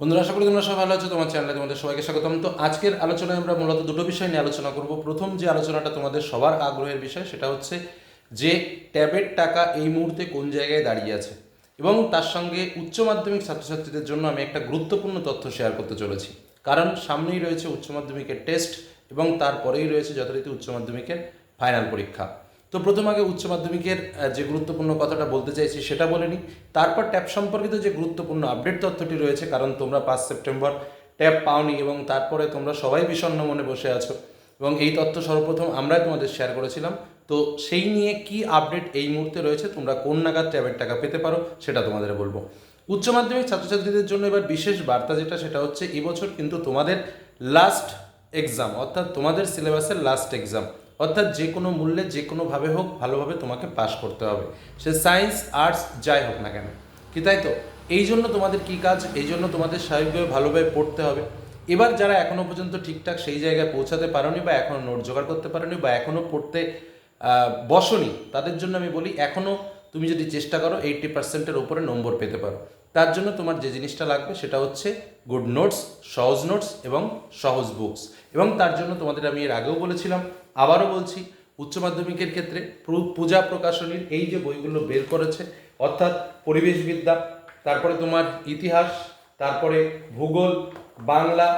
বন্ধুরা, আশা করি তোমরা সবাই ভালো আছো, তোমার চ্যানেলে তোমাদের সবাইকে স্বাগতম। তো আজকের আলোচনায় আমরা মূলত দুটো বিষয় নিয়ে আলোচনা করব। প্রথম যে আলোচনাটা তোমাদের সবার আগ্রহের বিষয়, সেটা হচ্ছে যে ট্যাবের টাকা এই মুহূর্তে কোন জায়গায় দাঁড়িয়ে আছে। এবং তার সঙ্গে উচ্চ মাধ্যমিক ছাত্রছাত্রীদের জন্য আমি একটা গুরুত্বপূর্ণ তথ্য শেয়ার করতে চলেছি। কারণ সামনেই রয়েছে উচ্চ মাধ্যমিকের টেস্ট এবং তারপরেই রয়েছে যথারীতি উচ্চ মাধ্যমিকের ফাইনাল পরীক্ষা। তো প্রথম আগে উচ্চ মাধ্যমিকের যে গুরুত্বপূর্ণ কথাটা বলতে চাইছি সেটা বলে নিই। তারপর ট্যাব সম্পর্কিত যে গুরুত্বপূর্ণ আপডেট তথ্যটি রয়েছে, কারণ তোমরা পাঁচ সেপ্টেম্বর ট্যাব পাওনি এবং তারপরে তোমরা সবাই বিষণ্ণ মনে বসে আছো এবং এই তথ্য সর্বপ্রথম আমরাই তোমাদের শেয়ার করেছিলাম। তো সেই নিয়ে কি আপডেট এই মুহূর্তে রয়েছে, তোমরা কোন নাগাদ ট্যাবের টাকা পেতে পারো সেটা তোমাদের বলব। উচ্চ মাধ্যমিক ছাত্রছাত্রীদের জন্য এবার বিশেষ বার্তা যেটা, সেটা হচ্ছে এবছর কিন্তু তোমাদের লাস্ট এক্সাম অর্থাৎ তোমাদের সিলেবাসের লাস্ট এক্সাম অর্থাৎ যে কোনো মূল্যে, যে কোনোভাবে হোক ভালোভাবে তোমাকে পাশ করতে হবে। সে সায়েন্স আর্টস যাই হোক না কেন। কি তাই তো? এই জন্য তোমাদের কি কাজ? এই জন্য তোমাদের স্বাভাবিকভাবে ভালোভাবে পড়তে হবে। এবার যারা এখনও পর্যন্ত ঠিকঠাক সেই জায়গায় পৌঁছাতে পারোনি বা এখনও নোট জোগাড় করতে পারোনি বা এখনও পড়তে বসনি, তাদের জন্য আমি বলি এখনও তুমি যদি চেষ্টা করো এইটটি পার্সেন্টের উপরে নম্বর পেতে পারো। তার জন্য তোমার যে জিনিসটা লাগবে সেটা হচ্ছে গুড নোটস সহজ নোটস এবং সহজ বুকস এবং তার জন্য তোমাদের আমি এর আগেও বলেছিলাম আবারও বলছি, উচ্চ মাধ্যমিকের ক্ষেত্রে পূজা প্রকাশনীর এই যে বইগুলো বের করেছে, অর্থাৎ পরিবেশবিদ্যা, তারপরে তোমার ইতিহাস, তারপরে ভূগোল, বাংলা,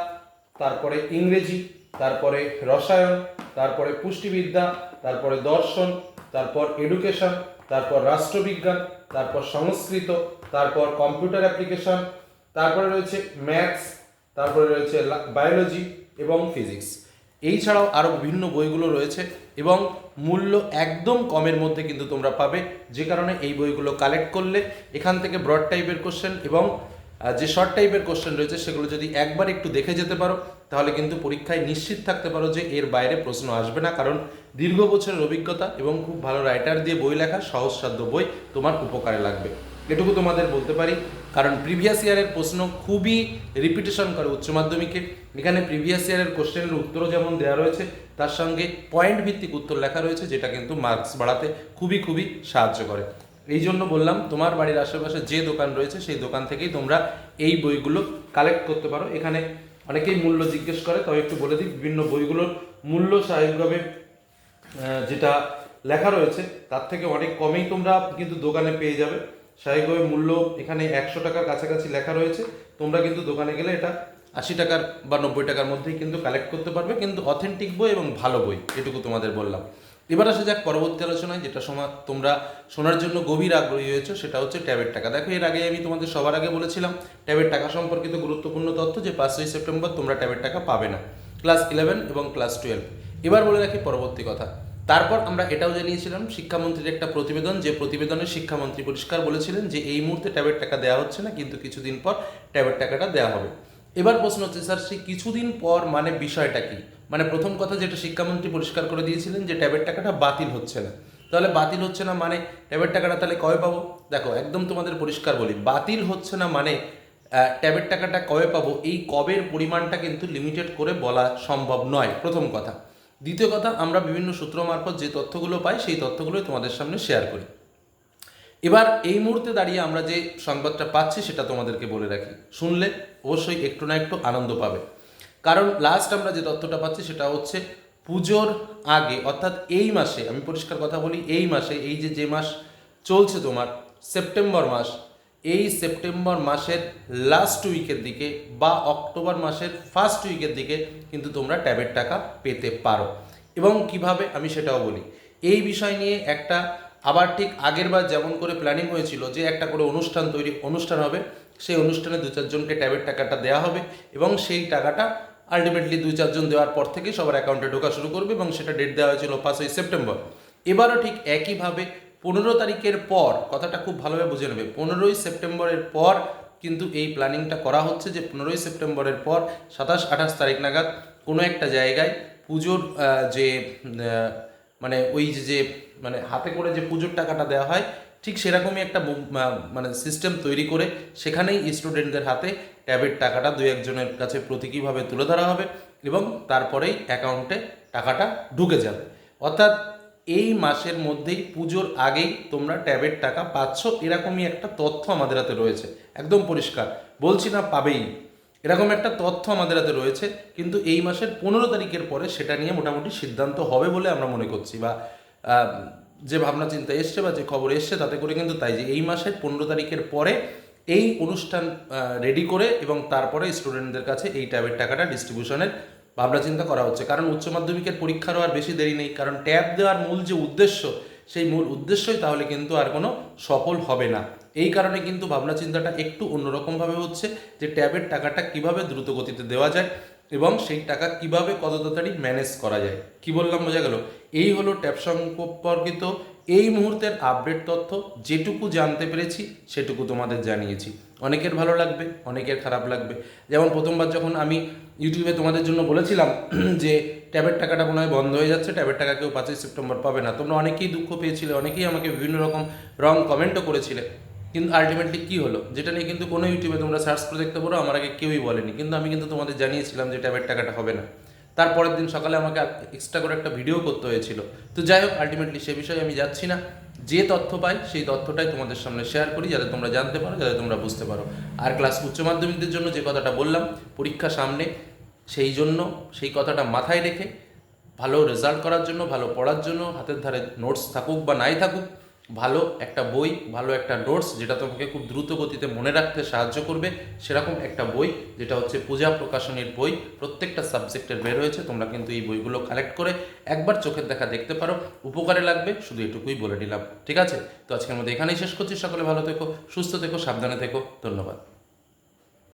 তারপরে ইংরেজি, তারপরে রসায়ন, তারপরে পুষ্টিবিদ্যা, তারপরে দর্শন, তারপর এডুকেশন, তারপর রাষ্ট্রবিজ্ঞান, তারপর সংস্কৃত, তারপর কম্পিউটার অ্যাপ্লিকেশন, তারপরে রয়েছে ম্যাথস, তারপরে রয়েছে বায়োলজি এবং ফিজিক্স। এই ছাড়াও আরও বিভিন্ন বইগুলো রয়েছে এবং মূল্য একদম কমের মধ্যে কিন্তু তোমরা পাবে। যে কারণে এই বইগুলো কালেক্ট করলে এখান থেকে ব্রড টাইপের কোশ্চেন এবং যে শর্ট টাইপের কোশ্চেন রয়েছে সেগুলো যদি একবার একটু দেখে যেতে পারো, তাহলে কিন্তু পরীক্ষায় নিশ্চিত থাকতে পারো যে এর বাইরে প্রশ্ন আসবে না। কারণ দীর্ঘ বছরের অভিজ্ঞতা এবং খুব ভালো রাইটার দিয়ে বই লেখা সহজসাধ্য বই তোমার উপকারে লাগবে। এটুকু তোমাদের বলতে পারি। কারণ প্রিভিয়াস ইয়ারের প্রশ্ন খুবই রিপিটেশন করে উচ্চ মাধ্যমিকে। এখানে প্রিভিয়াস ইয়ারের কোশ্চেনের উত্তরও যেমন দেওয়া রয়েছে, তার সঙ্গে পয়েন্ট ভিত্তিক উত্তর লেখা রয়েছে, যেটা কিন্তু মার্কস বাড়াতে খুবই খুবই সাহায্য করে। এই জন্য বললাম, তোমার বাড়ির আশেপাশে যে দোকান রয়েছে, সেই দোকান থেকেই তোমরা এই বইগুলো কালেক্ট করতে পারো। এখানে অনেকেই মূল্য জিজ্ঞেস করে, তবে একটু বলে দিই, বিভিন্ন বইগুলোর মূল্য স্বাভাবিকভাবে যেটা লেখা রয়েছে, তার থেকে অনেক কমেই তোমরা কিন্তু দোকানে পেয়ে যাবে। স্বাভাবিকভাবে মূল্য এখানে একশো টাকার কাছাকাছি লেখা রয়েছে। তোমরা কিন্তু দোকানে গেলে এটা আশি টাকার বা নব্বই টাকার মধ্যেই কিন্তু কালেক্ট করতে পারবে, কিন্তু অথেন্টিক বই এবং ভালো বই, এটুকু তোমাদের বললাম। এবার আসা যাক পরবর্তী আলোচনায়, যেটা সময় তোমরা শোনার জন্য গভীর আগ্রহী হয়েছো, সেটা হচ্ছে ট্যাবের টাকা। দেখো, এর আগে আমি তোমাদের সবার আগে বলেছিলাম, ট্যাবের টাকা সম্পর্কিত গুরুত্বপূর্ণ তথ্য যে পাঁচই সেপ্টেম্বর তোমরা ট্যাবের টাকা পাবে না। ক্লাস ইলেভেন এবং ক্লাস টুয়েলভ এবার বলে রাখি পরবর্তী কথা। তারপর আমরা এটাও জানিয়েছিলাম, শিক্ষামন্ত্রীর একটা প্রতিবেদন, যে প্রতিবেদনে শিক্ষামন্ত্রী পরিষ্কার বলেছিলেন যে এই মুহূর্তে ট্যাবের টাকা দেওয়া হচ্ছে না, কিন্তু কিছুদিন পর ট্যাবের টাকাটা দেওয়া হবে। এবার প্রশ্ন হচ্ছে, স্যার সেই কিছুদিন পর মানে বিষয়টা কি? মানে প্রথম কথা যেটা শিক্ষামন্ত্রী পরিষ্কার করে দিয়েছিলেন যে ট্যাবের টাকাটা বাতিল হচ্ছে না। তাহলে বাতিল হচ্ছে না মানে ট্যাবের টাকাটা তাহলে কবে পাবো? দেখো, একদম তোমাদের পরিষ্কার বলি, বাতিল হচ্ছে না মানে ট্যাবের টাকাটা কবে পাবো? এই কবের পরিমাণটা কিন্তু লিমিটেড করে বলা সম্ভব নয়, প্রথম কথা। দ্বিতীয় কথা, আমরা বিভিন্ন সূত্র মারফত যে তথ্যগুলো পাই, সেই তথ্যগুলোই তোমাদের সামনে শেয়ার করি। এবার এই মুহূর্তে দাঁড়িয়ে আমরা যে সংবাদটা পাচ্ছি, সেটা তোমাদেরকে বলে রাখি। শুনলে অবশ্যই একটু না একটু আনন্দ পাবে। কারণ লাস্ট আমরা যে তথ্যটা পাচ্ছি, সেটা হচ্ছে পুজোর আগে, অর্থাৎ এই মাসে, আমি পরিষ্কার কথা বলি, এই মাসে, এই যে যে মাস চলছে তোমার, সেপ্টেম্বর মাস এই সেপ্টেম্বর মাসের লাস্ট উইকের দিকে বা অক্টোবর মাসের ফার্স্ট উইকের দিকে কিন্তু তোমরা ট্যাবের টাকা পেতে পারো। এবং কীভাবে আমি সেটাও বলি। এই বিষয় নিয়ে একটা আবার ঠিক আগের বার যেমন করে প্ল্যানিং হয়েছিল যে একটা করে অনুষ্ঠান তৈরি, অনুষ্ঠান হবে, সেই অনুষ্ঠানে দু চারজনকে ট্যাবের টাকাটা দেওয়া হবে এবং সেই টাকাটা আলটিমেটলি দুই চারজন দেওয়ার পর থেকে সবার অ্যাকাউন্টে ঢোকা শুরু করবে এবং সেটা ডেট দেওয়া হয়েছিল পাঁচই সেপ্টেম্বর। এবারও ঠিক একইভাবে পনেরো তারিখের পর, কথাটা খুব ভালোভাবে বুঝে নেবে, পনেরোই সেপ্টেম্বরের পর কিন্তু এই প্ল্যানিংটা করা হচ্ছে যে পনেরোই সেপ্টেম্বরের পর সাতাশ, আঠাশ তারিখ নাগাদ কোনো একটা জায়গায় পুজোর যে মানে ওই যে মানে হাতে করে যে পুজোর টাকাটা দেওয়া হয়, ঠিক সেরকমই একটা মানে সিস্টেম তৈরি করে সেখানেই স্টুডেন্টদের হাতে ট্যাবের টাকাটা দু একজনের কাছে প্রতীকীভাবে তুলে ধরা হবে এবং তারপরেই অ্যাকাউন্টে টাকাটা ঢুকে যাবে। অর্থাৎ এই মাসের মধ্যেই পুজোর আগেই তোমরা ট্যাবের টাকা পাচ্ছ। এরকমই একটা তথ্য আমাদের হাতে রয়েছে। একদম পরিষ্কার। বলছি না পাবেই। এরকম একটা তথ্য আমাদের হাতে রয়েছে, কিন্তু এই মাসের পনেরো তারিখের পরে সেটা নিয়ে মোটামুটি সিদ্ধান্ত হবে বলে আমরা মনে করছি বা যে ভাবনা চিন্তা এসছে বা যে খবর এসছে তাতে করে কিন্তু তাই যে এই মাসের পনেরো তারিখের পরে এই অনুষ্ঠান রেডি করে এবং তারপরে স্টুডেন্টদের কাছে এই ট্যাবের টাকাটা ডিস্ট্রিবিউশনের ভাবনা চিন্তা করা হচ্ছে। কারণ উচ্চ মাধ্যমিকের পরীক্ষারও আর বেশি দেরি নেই। কারণ ট্যাব দেওয়ার মূল যে উদ্দেশ্য, সেই মূল উদ্দেশ্যই তাহলে কিন্তু আর কোনো সফল হবে না। এই কারণে কিন্তু ভাবনা চিন্তাটা একটু অন্যরকমভাবে হচ্ছে যে ট্যাবের টাকাটা কীভাবে দ্রুত গতিতে দেওয়া যায় এবং সেই টাকা কীভাবে কত তাড়াতাড়ি ম্যানেজ করা যায়। কি বললাম বোঝা গেল? এই হলো ট্যাব সম্পর্কিত এই মুহূর্তের আপডেট তথ্য যেটুকু জানতে পেরেছি, সেটুকু তোমাদের জানিয়েছি। অনেকের ভালো লাগবে, অনেকের খারাপ লাগবে। যেমন প্রথমবার যখন আমি ইউটিউবে তোমাদের জন্য বলেছিলাম যে ট্যাবের টাকাটা মনে হয় বন্ধ হয়ে যাচ্ছে, ট্যাবের টাকা কেউ পাঁচই সেপ্টেম্বর পাবে না। তোমরা অনেকেই দুঃখ পেয়েছিলে, অনেকেই আমাকে বিভিন্ন রকম রং কমেন্টও করেছিলে। কিন্তু আলটিমেটলি কী হলো? যেটা নিয়ে কিন্তু কোনো ইউটিউবে তোমরা সার্চ করে দেখতে পারো, আমার আগে কেউই বলেনি। কিন্তু আমি কিন্তু তোমাদের জানিয়েছিলাম যে ট্যাবের টাকাটা হবে না। তারপরের দিন সকালে আমাকে এক্সট্রা করে একটা ভিডিও করতে হয়েছিল। তো যাই হোক আলটিমেটলি সে বিষয়ে আমি যাচ্ছি না। যে তথ্য পাই, সেই তথ্যটাই তোমাদের সামনে শেয়ার করি, যাতে তোমরা জানতে পারো, যাতে তোমরা বুঝতে পারো। আর ক্লাস উচ্চ মাধ্যমিকদের জন্য যে কথাটা বললাম, পরীক্ষা সামনে, সেই জন্য সেই কথাটা মাথায় রেখে ভালো রেজাল্ট করার জন্য, ভালো পড়ার জন্য, হাতের ধারে নোটস থাকুক বা নাই থাকুক ভালো একটা বই, ভালো একটা নোটস যেটা তোমাকে খুব দ্রুত গতিতে মনে রাখতে সাহায্য করবে। সেরকম একটা বই যেটা হচ্ছে পূজা প্রকাশনীর বই। প্রত্যেকটা সাবজেক্টের বের হয়েছে, তোমরা কিন্তু এই বইগুলো কালেক্ট করে একবার চোখের দেখা দেখতে পারো। উপকারে লাগবে, শুধু এটুকুই বলে নিলাম। ঠিক আছে? তো আজকের মধ্যে এখানেই শেষ করছি। সকলে ভালো থেকো, সুস্থ থেকো, সাবধানে থেকো। ধন্যবাদ।